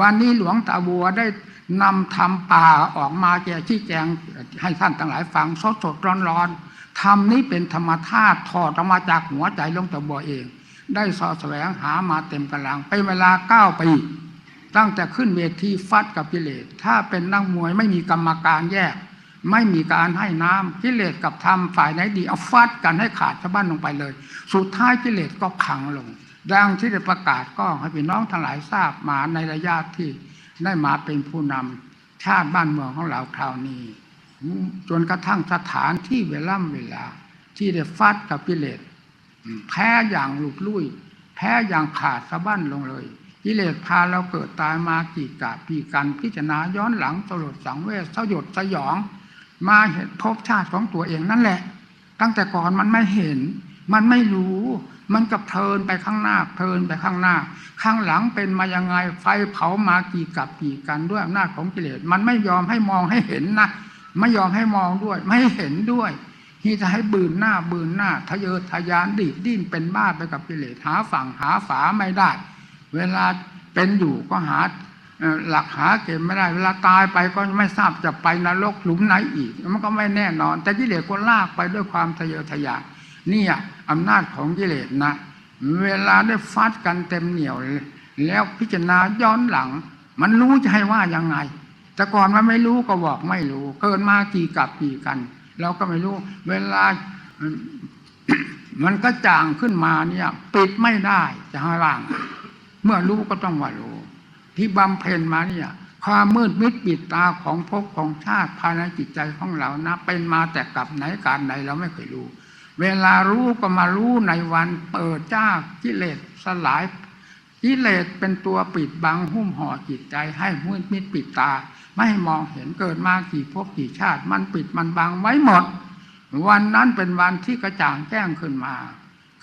วันนี้หลวงตาบัวได้นำธรรมป่าออกมาแจกชี้แจงให้ท่านทั้งหลายฟังสดสดร้อนร้อนธรรมนี้เป็นธรรมธาตุถอดออกมาจากหัวใจหลวงตาบัวเอง ได้สอแสวงหามาเต็มกำลังเป็นเวลาเก้าปีตั้งแต่ขึ้นเวทีฟัดกับกิเลส ถ้าเป็นนักมวยไม่มีกรรมการแยก ไม่มีการให้น้ำกิเลสกับธรรมฝ่ายไหนดีเอาฟัดกันให้ขาดสะบั้นลงไปเลย สุดท้ายกิเลสก็ขังลง ดังที่ได้ประกาศก็ให้พี่น้องทั้งหลายทราบมาในระยะที่ได้มาเป็นผู้นำชาติบ้านเมืองของเราคราวนี้ จนกระทั่งสถานที่เวล่ำเวลา ที่ได้ฟัดกับกิเลสแพ้อย่างหลุดลุ่ย แพ้อย่างขาดสะบั้นลงเลยกิเลสพาเราเกิดตายมากี่กาปีกันพิจารณาย้อนหลังสลดสังเวชสยดสยอง มาเห็นภพชาติของตัวเองนั่นแหละ ตั้งแต่ก่อนมันไม่เห็น มันไม่รู้ มันกับเพลินไปข้างหน้าเพลินไปข้างหน้า ข้างหลังเป็นมายังไงไฟเผามากี่กับกี่กันด้วยอำนาจของกิเลสมันไม่ยอมให้มองให้เห็นนะไม่ยอมให้มองด้วย ไม่ให้เห็นด้วยที่จะให้บืนหน้าบืนหน้าทะเยอทะยานดีดดิ้นเป็นบ้าไปกับกิเลสหาฝั่งหาฝาไม่ได้ เวลาเป็นอยู่ก็หาหลักหาเกณฑ์ไม่ได้ เวลาตายไปก็ไม่ทราบจะไปนรกหลุมไหนอีก มันก็ไม่แน่นอน แต่กิเลสก็ลากไปด้วยความทะเยอทะยานเนี่ย อำนาจของกิเลสนะ เวลาได้ฟัดกันเต็มเหนียว แล้วพิจารณาย้อนหลัง มันรู้จะให้ว่ายังไง แต่ก่อนมันไม่รู้ก็บอกไม่รู้ เกินมากี่กับกี่กัน เราก็ไม่รู้ เวลามันก็จางขึ้นมาเนี่ยปิดไม่ได้จะให้ว่าง เมื่อรู้ก็ต้องว่ารู้ ที่บำเพ็ญมาเนี่ย ความมืดมิดปิดตาของภพของชาติภายในจิตใจของเรานะ เป็นมาแต่กลับไหนการไหนเราไม่เคยรู้ เวลารู้ก็มารู้ในวันเปิดจ้ากิเลสสลายกิเลสเป็นตัวปิดบังหุ้มห่อจิตใจให้มืดมิดปิดตา ไม่ให้มองเห็นเกิดมากี่ภพกี่ชาติ มันปิดมันบังไว้หมด วันนั้นเป็นวันที่กระจ่างแจ้งขึ้นมา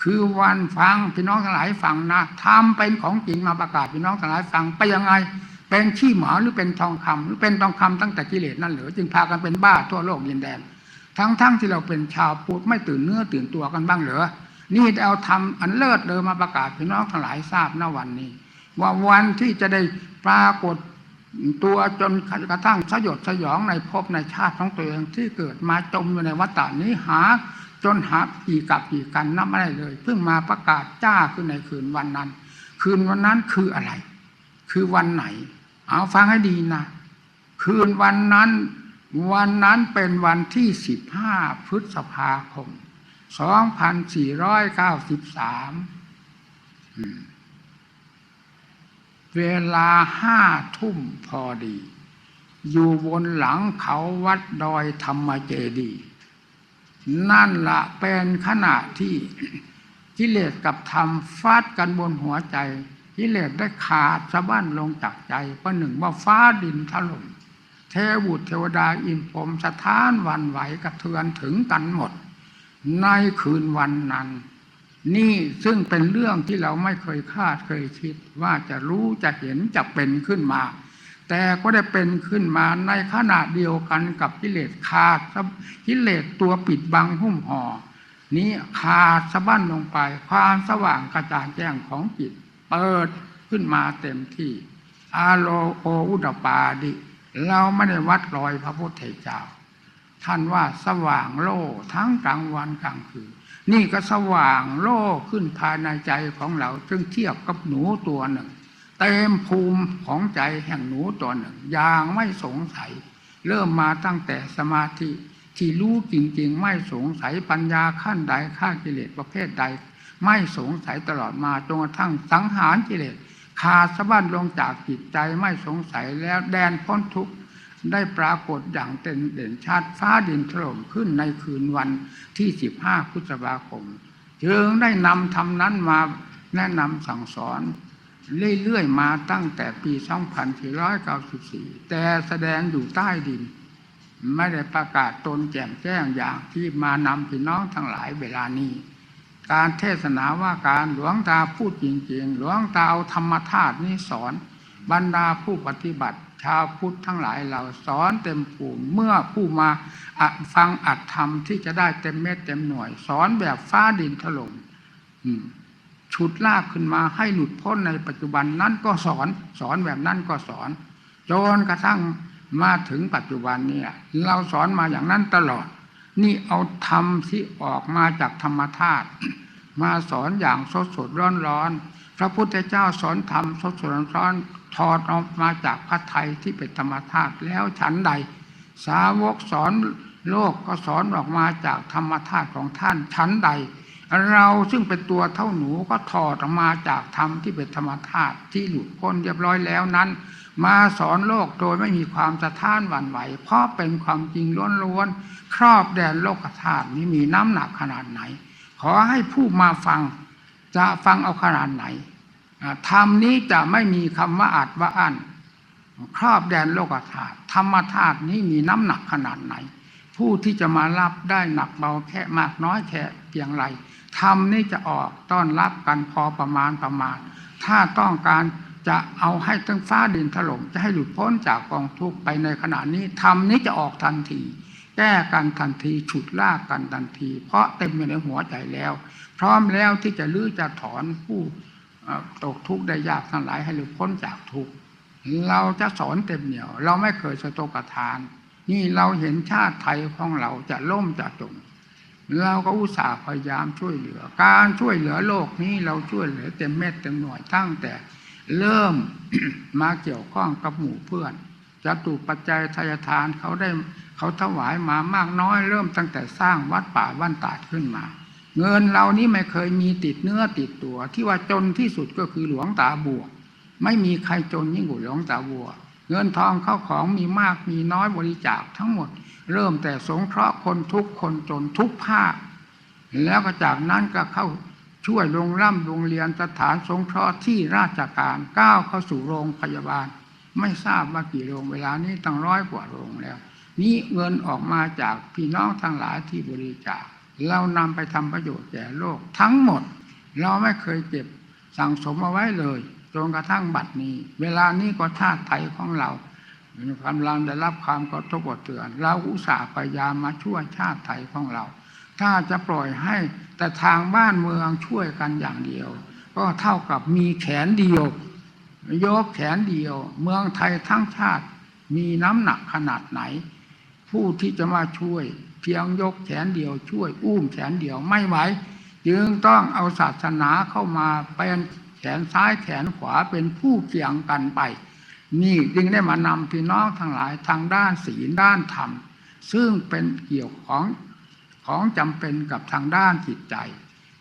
คือวันฟังพี่น้องทั้งหลายฟังนะทำเป็นของจริงมาประกาศพี่น้องทั้งหลายฟังไปยังไง เป็นขี้หมาหรือเป็นทองคำหรือเป็นทองคำตั้งแต่กิเลสนั่นเหรือจึงพากันเป็นบ้าทั่วโลกยินแดน ทั้งๆทที่เราเป็นชาวพุทธไม่ตื่นเนื้อตื่นตัวกันบ้างเหรอนี่เอาทำอันเลิศเลยมาประกาศพี่น้องทั้งหลายทราบณวันนี้ ว่าวันที่จะได้ปรากฏตัวจนกระทั่งสยดสยองในภพในชาติของตัวเองที่เกิดมาจมอยู่ในวัฏฏานี้หา จนหากี่กับกี่กันนับไม่ได้เลย เพิ่งมาประกาศจ้าขึ้นในคืนวันนั้น คืนวันนั้นคืออะไร คือวันไหน เอาฟังให้ดีนะ คืนวันนั้น วันนั้นเป็นวันที่สิบห้าพฤษภาคมสองพันสี่ร้อยเก้าสิบสามเวลาห้าทุ่มพอดี อยู่บนหลังเขาวัดดอยธรรมเจดี นั่นละเป็นขณะที่กิเลสกับธรรมฟาดกันบนหัวใจ กิเลสได้ขาดสะบั้นลงจากใจประหนึ่งว่าฟ้าดินถล่ม เทวุตเทวดาอินพรมสถานวันไหวกระเทือนถึงกันหมด ในคืนวันนั้น นี่ซึ่งเป็นเรื่องที่เราไม่เคยคาดเคยคิด ว่าจะรู้จะเห็นจะเป็นขึ้นมา แต่ก็ได้เป็นขึ้นมาในขณะเดียวกันกับกิเลสขาดกิเลสตัวปิดบังหุ้มห่อนี้ขาดสะบั้นลงไป ความสว่างกระจ่างแจ้งของจิต เปิดขึ้นมาเต็มที่ อาโลโออุตปาดิ เราไม่ได้วัดรอยพระพุทธเจ้า ท่านว่าสว่างโล่ทั้งกลางวันกลางคืนนี่ก็สว่างโล่ขึ้นภายในใจของเราจึงเทียบกับหนูตัวหนึ่ง เต็มภูมิของใจแห่งหนูตัวหนึ่งอย่างไม่สงสัย เริ่มมาตั้งแต่สมาธิที่รู้จริงๆ ไม่สงสัยปัญญาขั้นใดข้ากิเลสประเภทใด ไม่สงสัยตลอดมาจนกระทั่งสังหารกิเลส ขาดสะบั้นลงจากจิตใจไม่สงสัยแล้วแดนพ้นทุกข์ได้ปรากฏอย่างเต็มเด่นชัดฟ้าดินถล่มขึ้นในคืนวันที่ 15 พฤษภาคม จึงได้นำธรรมนั้นมาแนะนำสั่งสอน เรื่อยๆมาตั้งแต่ปี 2494 แต่แสดงอยู่ใต้ดิน ไม่ได้ประกาศตนแจ่มแจ้งอย่างที่มานำพี่น้องทั้งหลายเวลานี้ การเทศนาว่าการหลวงตาพูดจริงๆ หลวงตาเอาธรรมธาตุนี้สอน บรรดาผู้ปฏิบัติ ชาวพุทธทั้งหลายเราสอนเต็มภูมิเมื่อผู้มาฟังอัดธรรมที่จะได้เต็มเม็ดเต็มหน่วย สอนแบบฟ้าดินถล่มอืมฉุดลากขึ้นมาให้หลุดพ้นในปัจจุบันนั้นก็สอนสอนแบบนั้นก็สอนจนกระทั่งมาถึงปัจจุบันเนี่ยเราสอนมาอย่างนั้นตลอด นี่เอาธรรมที่ออกมาจากธรรมธาตุมาสอนอย่างสดสดร้อนร้อนพระพุทธเจ้าสอนธรรมสดสดร้อนร้อนถอดออกมาจากพระไทยที่เป็นธรรมธาตุแล้วฉันใด สาวกสอนโลกก็สอนออกมาจากธรรมธาตุของท่านชั้นใด เราซึ่งเป็นตัวเท่าหนูก็ถอดออกมาจากธรรมที่เป็นธรรมธาตุที่หลุดพ้นเรียบร้อยแล้วนั้น มาสอนโลกโดยไม่มีความสะท้านหวั่นไหว เพราะเป็นความจริงล้วนๆครอบแดนโลกธาตุนี้มีน้ำหนักขนาดไหน ขอให้ผู้มาฟังจะฟังเอาขนาดไหนธรรมนี้จะไม่มีคำว่าอัดว่าอั้นครอบแดนโลกธาตุธรรมธาตุนี้มีน้ำหนักขนาดไหน ผู้ที่จะมารับได้หนักเบาแค่มากน้อยแค่เพียงไรธรรมนี้จะออกต้อนรับกันพอประมาณประมาณ ถ้าต้องการ จะเอาให้ทั้งฟ้าดินถล่มจะให้หลุดพ้นจากกองทุกข์ไปในขณะนี้ธรรมนี้จะออกทันที แก้กันทันทีฉุดลากกันทันที เพราะเต็มอยู่ในหัวใจแล้ว พร้อมแล้วที่จะลื้อจะถอนผู้ตกทุกข์ได้ยากทั้งหลายให้หลุดพ้นจากทุกข์เราจะสอนเต็มเหนียว เราไม่เคยสะโตกทาน นี่เราเห็นชาติไทยของเราจะล่มจะจมเราก็อุตส่าห์พยายามช่วยเหลือ การช่วยเหลือโลกนี้เราช่วยเหลือเต็มเม็ดเต็มหน่วยตั้งแต่ เริ่มมาเกี่ยวข้องกับหมู่เพื่อนจะตูกปัจจัยทายทานเขาได้เขาถวายมามากน้อย เริ่มตั้งแต่สร้างวัดป่าบ้านตาดขึ้นมา เงินเรานี้ไม่เคยมีติดเนื้อติดตัว ที่ว่าจนที่สุดก็คือหลวงตาบัวไม่มีใครจนยิ่งกว่าหลวงตาบัว เงินทองเข้าของมีมากมีน้อยบริจาคทั้งหมด เริ่มแต่สงเคราะห์คนทุกคนจนทุกภาคแล้วก็จากนั้นก็เข้า ช่วยโรงร่ำโรงเรียนสถานสงเคราะห์ที่ราชการก้าวเข้าสู่โรงพยาบาล ไม่ทราบว่ากี่โรงเวลานี้ตั้งร้อยกว่าโรงแล้ว นี่เงินออกมาจากพี่น้องทั้งหลายที่บริจาคเรานำไปทำประโยชน์แก่โลกทั้งหมด เราไม่เคยเก็บสั่งสมเอาไว้เลยจนกระทั่งบัดนี้ เวลานี้ก็ชาติไทยของเรากำลังได้รับความกระทบกระเทือน เราอุตส่าห์พยายามมาช่วยชาติไทยของเรา ถ้าจะปล่อยให้แต่ทางบ้านเมืองช่วยกันอย่างเดียว ก็เท่ากับมีแขนเดียวยกแขนเดียว เมืองไทยทั้งชาติมีน้ำหนักขนาดไหน ผู้ที่จะมาช่วย เพียงยกแขนเดียวช่วยอุ้มแขนเดียวไม่ไหวจึงต้องเอาศาสนาเข้ามาเป็นแขนซ้ายแขนขวาเป็นผู้เคียงกันไป นี่จึงได้มานำพี่น้องทั้งหลายทางด้านศีลด้านธรรม ซึ่งเป็นเกี่ยวของ ของจำเป็นกับทางด้านจิตใจ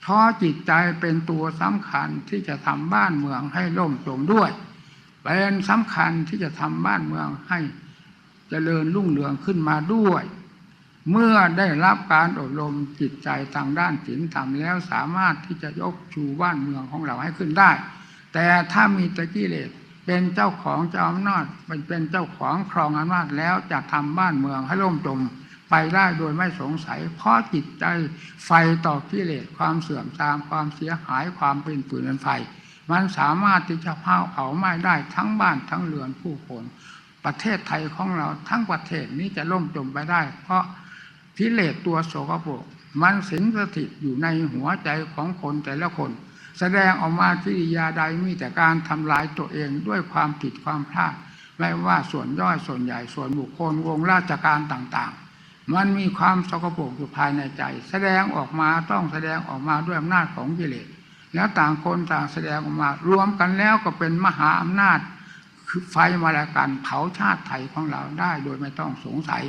เพราะจิตใจเป็นตัวสำคัญที่จะทำบ้านเมืองให้ล่มจมด้วย เป็นสำคัญที่จะทำบ้านเมืองให้เจริญรุ่งเรืองขึ้นมาด้วย เมื่อได้รับการอบรมจิตใจทางด้านศีลธรรมแล้วสามารถที่จะยกชูบ้านเมืองของเราให้ขึ้นได้ แต่ถ้ามีตะกี้เลสเป็นเจ้าของเจ้าอำนาจเป็นเป็นเจ้าของครองอำนาจแล้วจะทำบ้านเมืองให้ล่มจม ไปได้โดยไม่สงสัย เพราะจิตใจไฟต่อกิเลสความเสื่อมทรามความเสียหายความเป็นปืนเป็นไฟ มันสามารถที่จะเผาเผาไหม้ได้ทั้งบ้านทั้งเรือนผู้คน ประเทศไทยของเราทั้งประเทศนี้จะล่มจมไปได้ เพราะกิเลสตัวโสกปรกมันสิงสถิตอยู่ในหัวใจของคนแต่ละคน แสดงออกมากิริยาใดมีแต่การทำลายตัวเองด้วยความผิดความพลาดไม่ว่าส่วนย่อยส่วนใหญ่ส่วนบุคคลวงราชการต่างๆ มันมีความสกปรกอยู่ภายในใจ แสดงออกมาต้องแสดงออกมาด้วยอำนาจของกิเลสแล้วต่างคนต่างแสดงออกมา รวมกันแล้วก็เป็นมหาอำนาจ คือไฟมาลากันเผาชาติไทยของเราได้โดยไม่ต้องสงสัย